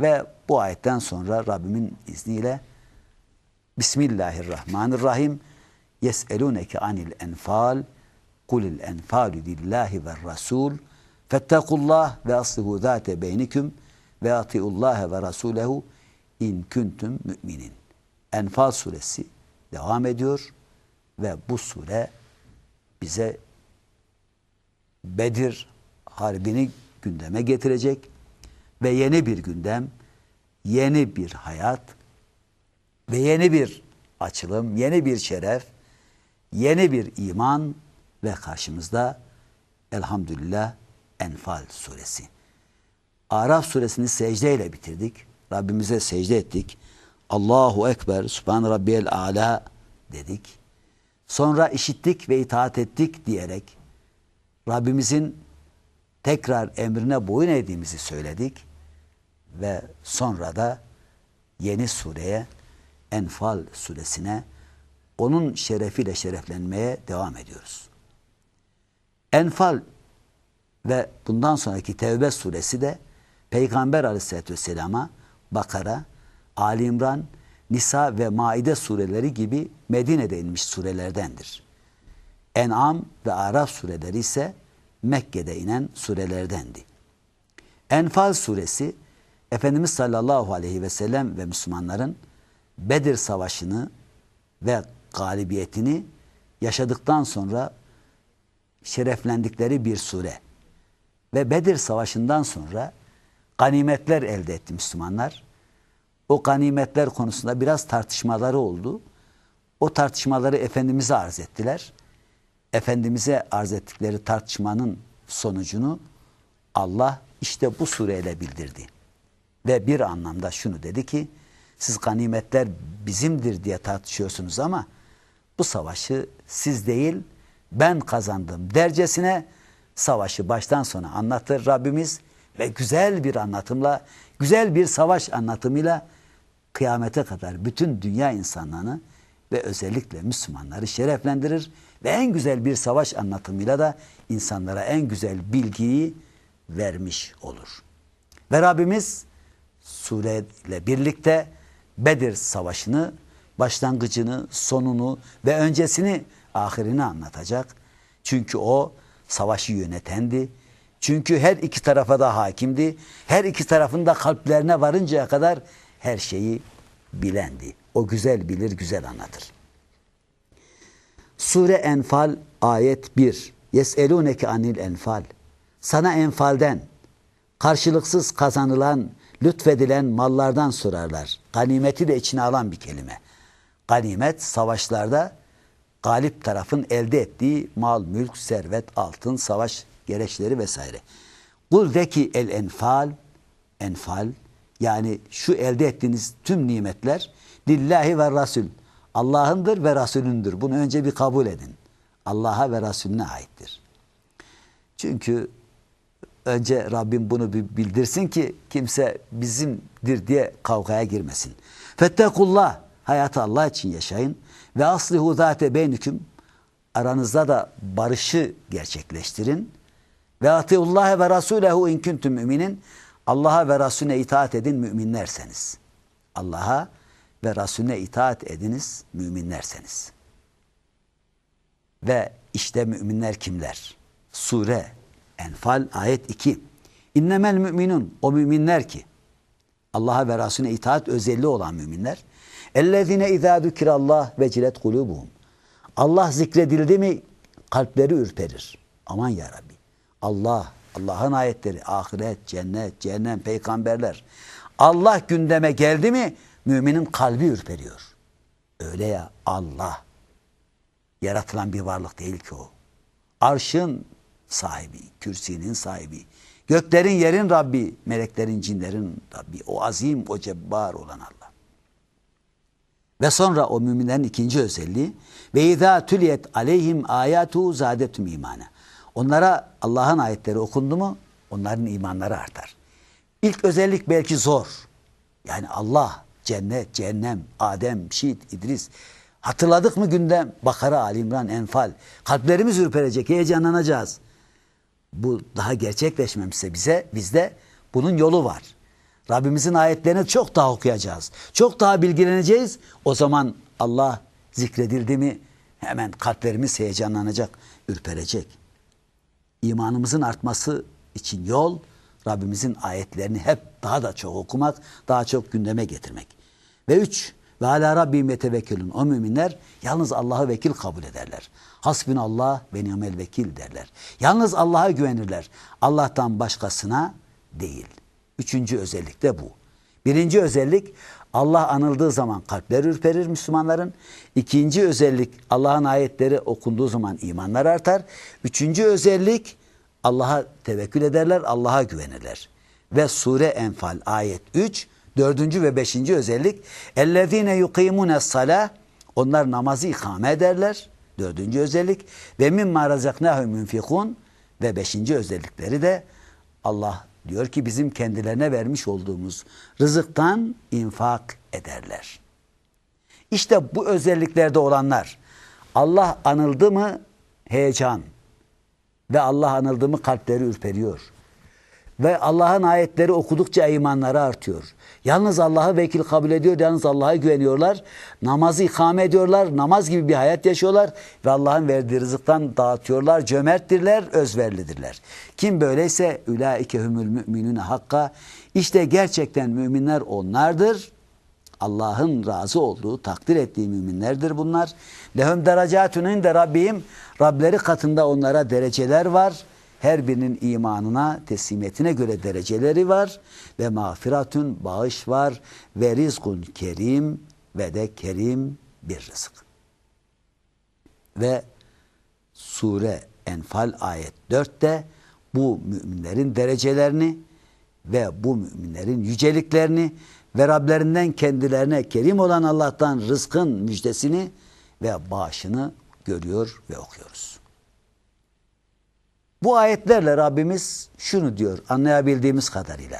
Ve bu ayetten sonra Rabbimin izniyle Bismillahirrahmanirrahim. Yes'eluneke anil enfal. Kulil enfalu lillahi ve rasul. Fettekullah ve aslihu zate beyniküm ve atiullahe ve rasulehu in kuntum müminin. Enfal suresi devam ediyor ve bu sure bize Bedir harbini gündeme getirecek ve yeni bir gündem, yeni bir hayat ve yeni bir açılım, yeni bir şeref, yeni bir iman ve karşımızda elhamdülillah Enfal suresi. Araf suresini secdeyle bitirdik. Rabbimize secde ettik. Allahu Ekber, Sübhan Rabbiyel Ala dedik. Sonra işittik ve itaat ettik diyerek Rabbimizin tekrar emrine boyun eğdiğimizi söyledik ve sonra da yeni sureye Enfal suresine onun şerefiyle şereflenmeye devam ediyoruz. Enfal ve bundan sonraki Tevbe suresi de Peygamber aleyhissalatü vesselama Bakara, Ali İmran, Nisa ve Maide sureleri gibi Medine'de inmiş surelerdendir. En'am ve Araf sureleri ise Mekke'de inen surelerdendi. Enfal suresi Efendimiz sallallahu aleyhi ve sellem ve Müslümanların Bedir savaşını ve galibiyetini yaşadıktan sonra şereflendikleri bir sure. Ve Bedir savaşından sonra ganimetler elde etti Müslümanlar. O ganimetler konusunda biraz tartışmaları oldu. O tartışmaları Efendimiz'e arz ettiler. Efendimiz'e arz ettikleri tartışmanın sonucunu Allah işte bu sureyle bildirdi. Ve bir anlamda şunu dedi ki, siz ganimetler bizimdir diye tartışıyorsunuz ama bu savaşı siz değil ben kazandım dercesine savaşı baştan sona anlatır Rabbimiz ve güzel bir anlatımla, güzel bir savaş anlatımıyla kıyamete kadar bütün dünya insanlarını ve özellikle Müslümanları şereflendirir ve en güzel bir savaş anlatımıyla da insanlara en güzel bilgiyi vermiş olur. Ve Rabbimiz sureyle birlikte Bedir Savaşı'nı, başlangıcını, sonunu ve öncesini, ahirini anlatacak. Çünkü o savaşı yönetendi. Çünkü her iki tarafa da hakimdi. Her iki tarafın da kalplerine varıncaya kadar her şeyi bilendi. O güzel bilir, güzel anlatır. Sure Enfal ayet 1. Yeseluneke anil enfal. Sana enfalden karşılıksız kazanılan, lütfedilen mallardan sorarlar. Ganimeti de içine alan bir kelime. Ganimet savaşlarda galip tarafın elde ettiği mal, mülk, servet, altın, savaş gereçleri vesaire. Kul de ki el enfal, enfal yani şu elde ettiğiniz tüm nimetler lillahi ve rasul. Allah'ındır ve Resulündür. Bunu önce bir kabul edin. Allah'a ve Resulüne aittir. Çünkü önce Rabbim bunu bildirsin ki kimse bizimdir diye kavgaya girmesin. Fettekullah hayatı Allah için yaşayın ve aslihu zate beynüküm aranızda da barışı gerçekleştirin ve atiullah ve rasulehu in kuntum müminin Allah'a ve Resulüne itaat edin müminlerseniz. Allah'a ve Resulüne itaat ediniz müminlerseniz. Ve işte müminler kimler? Sure Enfal ayet 2. İnnemel müminun o müminler ki Allah'a ve Resulüne itaat özelliği olan müminler. Ellezine izâ zükirallah vecilet kulubuhum. Allah zikredildi mi kalpleri ürperir. Aman ya Rabbi. Allah, Allah'ın ayetleri, ahiret, cennet, cehennem, peygamberler. Allah gündeme geldi mi müminin kalbi ürperiyor. Öyle ya Allah. Yaratılan bir varlık değil ki o. Arşın sahibi, kürsinin sahibi, göklerin yerin Rabbi, meleklerin cinlerin Rabbi, o azim, o cebbar olan Allah. Ve sonra o müminlerin ikinci özelliği ve izâ tüliyet aleyhim âyâtu zâdetum imana. Onlara Allah'ın ayetleri okundu mu onların imanları artar. İlk özellik belki zor. Yani Allah, cennet, cehennem, Adem, Şiit, İdris. Hatırladık mı gündem? Bakara, Ali İmran, Enfal. Kalplerimiz ürperecek, heyecanlanacağız. Bu daha gerçekleşmemişse bize, bizde bunun yolu var. Rabbimizin ayetlerini çok daha okuyacağız. Çok daha bilgileneceğiz. O zaman Allah zikredildi mi hemen kalplerimiz heyecanlanacak, ürperecek. İmanımızın artması için yol Rabbimizin ayetlerini hep daha da çok okumak, daha çok gündeme getirmek. Ve üç, ve ala Rabbim yetevekkülün. O müminler yalnız Allah'ı vekil kabul ederler. Hasbunallah ve ni'mel vekil derler. Yalnız Allah'a güvenirler. Allah'tan başkasına değil. Üçüncü özellik de bu. Birinci özellik Allah anıldığı zaman kalpler ürperir Müslümanların. İkinci özellik Allah'ın ayetleri okunduğu zaman imanlar artar. Üçüncü özellik Allah'a tevekkül ederler, Allah'a güvenirler. Ve sure Enfal ayet 3, dördüncü ve beşinci özellik اَلَّذ۪ينَ يُقِيمُونَ الصَّلَاةِ Onlar namazı ikame ederler. Dördüncü özellik ve mimma razaknahum yunfikun ve beşinci özellikleri de Allah diyor ki bizim kendilerine vermiş olduğumuz rızıktan infak ederler. İşte bu özelliklerde olanlar Allah anıldı mı heyecan ve Allah anıldı mı kalpleri ürperiyor. Ve Allah'ın ayetleri okudukça imanları artıyor. Yalnız Allah'ı vekil kabul ediyor, yalnız Allah'a güveniyorlar. Namazı ikame ediyorlar, namaz gibi bir hayat yaşıyorlar ve Allah'ın verdiği rızıktan dağıtıyorlar. Cömerttirler, özverlidirler. Kim böyleyse ülaike humul müminune hakka. İşte gerçekten müminler onlardır. Allah'ın razı olduğu, takdir ettiği müminlerdir bunlar. Lehum derecatun de Rabbim. Rableri katında onlara dereceler var. Her birinin imanına, teslimiyetine göre dereceleri var. Ve mağfiratun, bağış var. Ve rizkun kerim ve de kerim bir rızık. Ve sure Enfal ayet 4'te bu müminlerin derecelerini ve bu müminlerin yüceliklerini ve Rablerinden kendilerine kerim olan Allah'tan rızkın müjdesini ve bağışını görüyor ve okuyoruz. Bu ayetlerle Rabbimiz şunu diyor anlayabildiğimiz kadarıyla.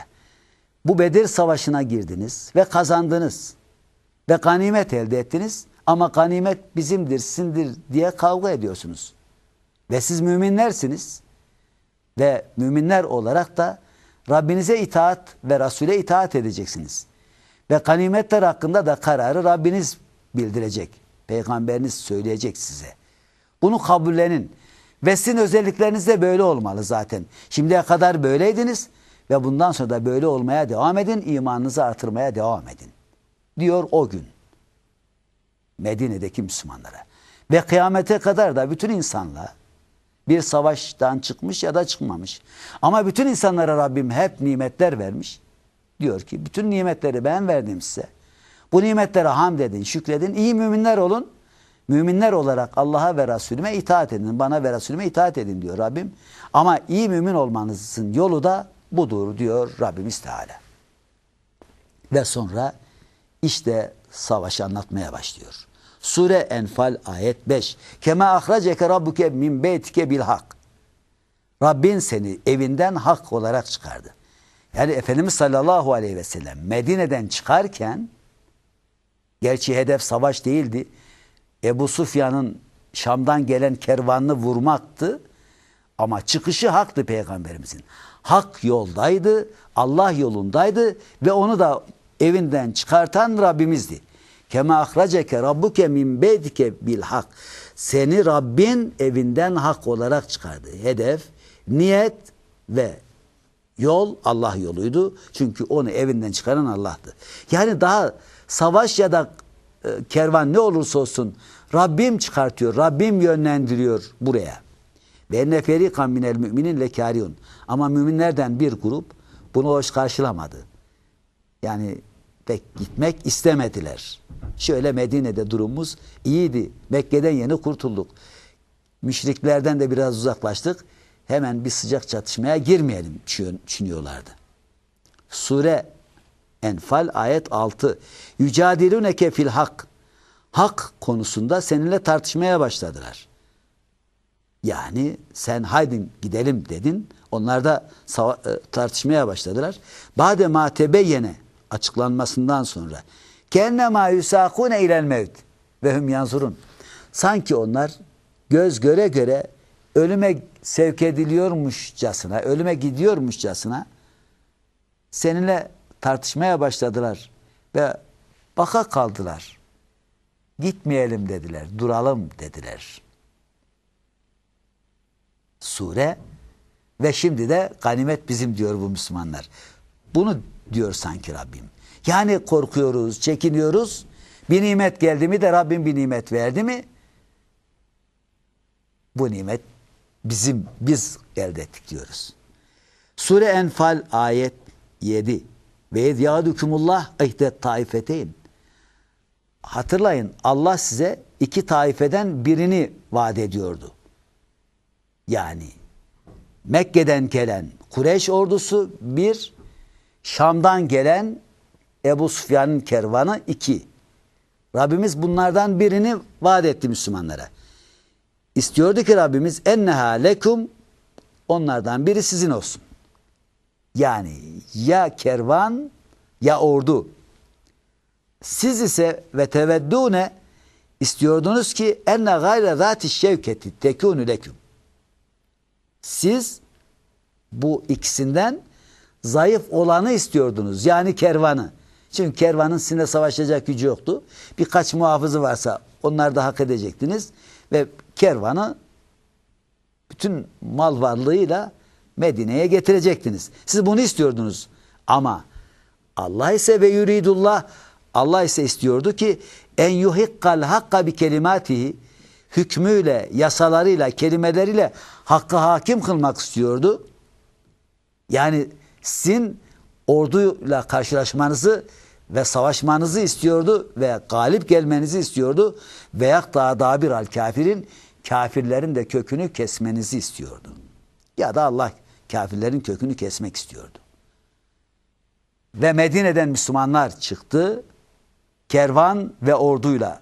Bu Bedir Savaşı'na girdiniz ve kazandınız ve ganimet elde ettiniz ama ganimet bizimdir, sizindir diye kavga ediyorsunuz. Ve siz müminlersiniz ve müminler olarak da Rabbinize itaat ve Resul'e itaat edeceksiniz. Ve ganimetler hakkında da kararı Rabbiniz bildirecek. Peygamberiniz söyleyecek size. Bunu kabullenin. Ve sizin özellikleriniz de böyle olmalı zaten. Şimdiye kadar böyleydiniz ve bundan sonra da böyle olmaya devam edin. imanınızı artırmaya devam edin. Diyor o gün. Medine'deki Müslümanlara. Ve kıyamete kadar da bütün insanlığa bir savaştan çıkmış ya da çıkmamış. Ama bütün insanlara Rabbim hep nimetler vermiş. Diyor ki bütün nimetleri ben verdim size. Bu nimetlere hamd edin, şükredin, iyi müminler olun. Müminler olarak Allah'a ve Resulüme itaat edin. Bana ve Resulüme itaat edin diyor Rabbim. Ama iyi mümin olmanızın yolu da budur diyor Rabbimiz Teala. Ve sonra işte savaşı anlatmaya başlıyor. Sure Enfal ayet 5. Kema ahraceke rabbuke min beytike bil hak. Rabbin seni evinden hak olarak çıkardı. Yani Efendimiz sallallahu aleyhi ve sellem Medine'den çıkarken gerçi hedef savaş değildi. Ebu Sufyan'ın Şam'dan gelen kervanını vurmaktı. Ama çıkışı haktı peygamberimizin. Hak yoldaydı, Allah yolundaydı ve onu da evinden çıkartan Rabbimizdi. Kema ahraceke rabbuke min beydike bil hak. Seni Rabbin evinden hak olarak çıkardı. Hedef, niyet ve yol Allah yoluydu. Çünkü onu evinden çıkaran Allah'tı. Yani daha savaş ya da kervan ne olursa olsun Rabbim çıkartıyor, Rabbim yönlendiriyor buraya. Ve ne ferikan minel müminin lekâriyun. Ama müminlerden bir grup bunu hoş karşılamadı. Yani pek gitmek istemediler. Şöyle Medine'de durumumuz iyiydi. Mekke'den yeni kurtulduk. Müşriklerden de biraz uzaklaştık. Hemen bir sıcak çatışmaya girmeyelim düşünüyorlardı. Sure Enfal ayet 6. Yücadiluneke fil hak. Hak konusunda seninle tartışmaya başladılar. Yani sen haydin gidelim dedin. Onlar da e, tartışmaya başladılar. Bade matebe yene açıklanmasından sonra kenne ma yusakune ilel mevt ve hum yanzurun. Sanki onlar göz göre göre ölüme sevk ediliyormuşçasına, ölüme gidiyormuşçasına seninle tartışmaya başladılar ve baka kaldılar. Gitmeyelim dediler, duralım dediler. Sure ve şimdi de ganimet bizim diyor bu Müslümanlar. Bunu diyor sanki Rabbim. Yani korkuyoruz, çekiniyoruz. Bir nimet geldi mi de Rabbim bir nimet verdi mi? Bu nimet bizim, biz elde ettik diyoruz. Sure Enfal ayet 7. Ve yâdükümullah ihdet taifeteyn. Hatırlayın Allah size iki taifeden birini vaat ediyordu. Yani Mekke'den gelen Kureyş ordusu bir, Şam'dan gelen Ebu Sufyan'ın kervanı iki. Rabbimiz bunlardan birini vaat etti Müslümanlara. İstiyordu ki Rabbimiz enneha lekum onlardan biri sizin olsun. Yani ya kervan ya ordu. Siz ise ve teveddune istiyordunuz ki enne gayre zati şevketi tekunu leküm. Siz bu ikisinden zayıf olanı istiyordunuz. Yani kervanı. Çünkü kervanın sizinle savaşacak gücü yoktu. Birkaç muhafızı varsa onlar da hak edecektiniz. Ve kervanı bütün mal varlığıyla Medine'ye getirecektiniz. Siz bunu istiyordunuz. Ama Allah ise ve yuridullah Allah ise istiyordu ki en yuhikkal hakka bi kelimatihi hükmüyle, yasalarıyla, kelimeleriyle hakkı hakim kılmak istiyordu. Yani sizin orduyla karşılaşmanızı ve savaşmanızı istiyordu ve galip gelmenizi istiyordu. Veya daha daha bir al kafirin kafirlerin de kökünü kesmenizi istiyordu. Ya da Allah kafirlerin kökünü kesmek istiyordu. Ve Medine'den Müslümanlar çıktı. Kervan ve orduyla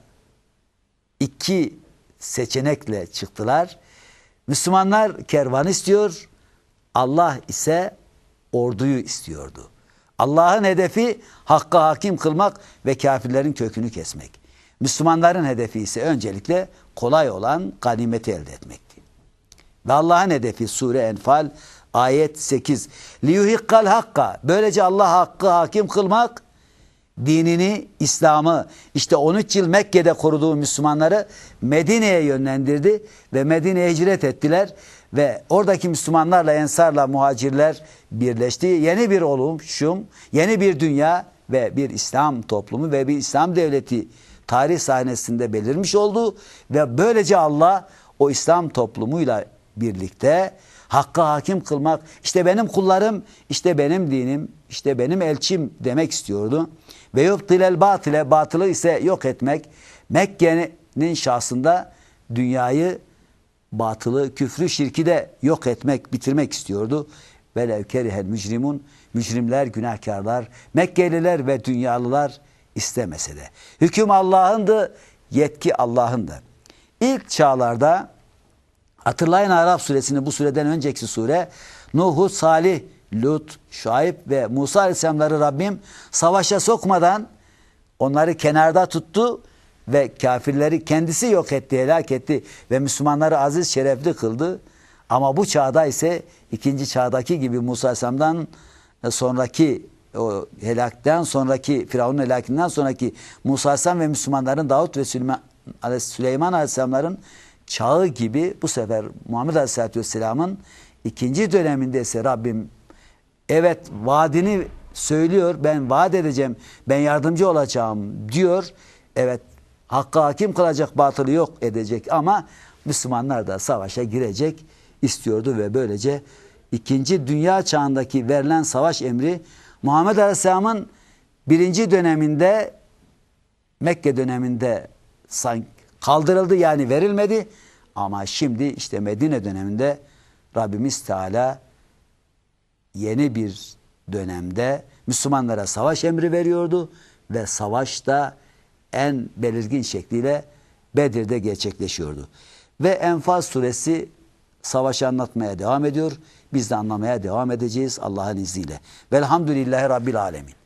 iki seçenekle çıktılar. Müslümanlar kervan istiyor. Allah ise orduyu istiyordu. Allah'ın hedefi hakka hakim kılmak ve kafirlerin kökünü kesmek. Müslümanların hedefi ise öncelikle kolay olan ganimeti elde etmekti. Ve Allah'ın hedefi sure Enfal ayet 8. Liyuhikkal hakka. Böylece Allah hakkı hakim kılmak dinini, İslam'ı işte 13 yıl Mekke'de koruduğu Müslümanları Medine'ye yönlendirdi ve Medine'ye hicret ettiler ve oradaki Müslümanlarla, ensarla, muhacirler birleşti. Yeni bir oluşum, yeni bir dünya ve bir İslam toplumu ve bir İslam devleti tarih sahnesinde belirmiş oldu ve böylece Allah o İslam toplumuyla birlikte hakka hakim kılmak, işte benim kullarım, işte benim dinim, işte benim elçim demek istiyordu. Ve yubtilel batile, batılı ise yok etmek, Mekke'nin şahsında dünyayı batılı, küfrü, şirki de yok etmek, bitirmek istiyordu. Velev kerihel mücrimun, mücrimler, günahkarlar, Mekkeliler ve dünyalılar istemese de. Hüküm Allah'ındı, yetki Allah'ındı. İlk çağlarda hatırlayın Arap suresini bu sureden önceki sure Nuh'u, Salih, Lut, Şuayb ve Musa aleyhisselamları Rabbim savaşa sokmadan onları kenarda tuttu ve kafirleri kendisi yok etti, helak etti ve Müslümanları aziz şerefli kıldı. Ama bu çağda ise ikinci çağdaki gibi Musa Aleyhisselam'dan sonraki o helakten sonraki Firavun'un helakinden sonraki Musa Aleyhisselam ve Müslümanların Davut ve Süleyman Aleyhisselamların çağı gibi bu sefer Muhammed Aleyhisselatü Vesselam'ın ikinci döneminde ise Rabbim evet vaadini söylüyor ben vaat edeceğim ben yardımcı olacağım diyor. Evet Hakka hakim kılacak batılı yok edecek ama Müslümanlar da savaşa girecek istiyordu ve böylece ikinci dünya çağındaki verilen savaş emri Muhammed Aleyhisselam'ın birinci döneminde Mekke döneminde kaldırıldı yani verilmedi ama şimdi işte Medine döneminde Rabbimiz Teala yeni bir dönemde Müslümanlara savaş emri veriyordu ve savaşta en belirgin şekliyle Bedir'de gerçekleşiyordu. Ve Enfal suresi savaşı anlatmaya devam ediyor. Biz de anlamaya devam edeceğiz Allah'ın izniyle. Velhamdülillahi Rabbil Alemin.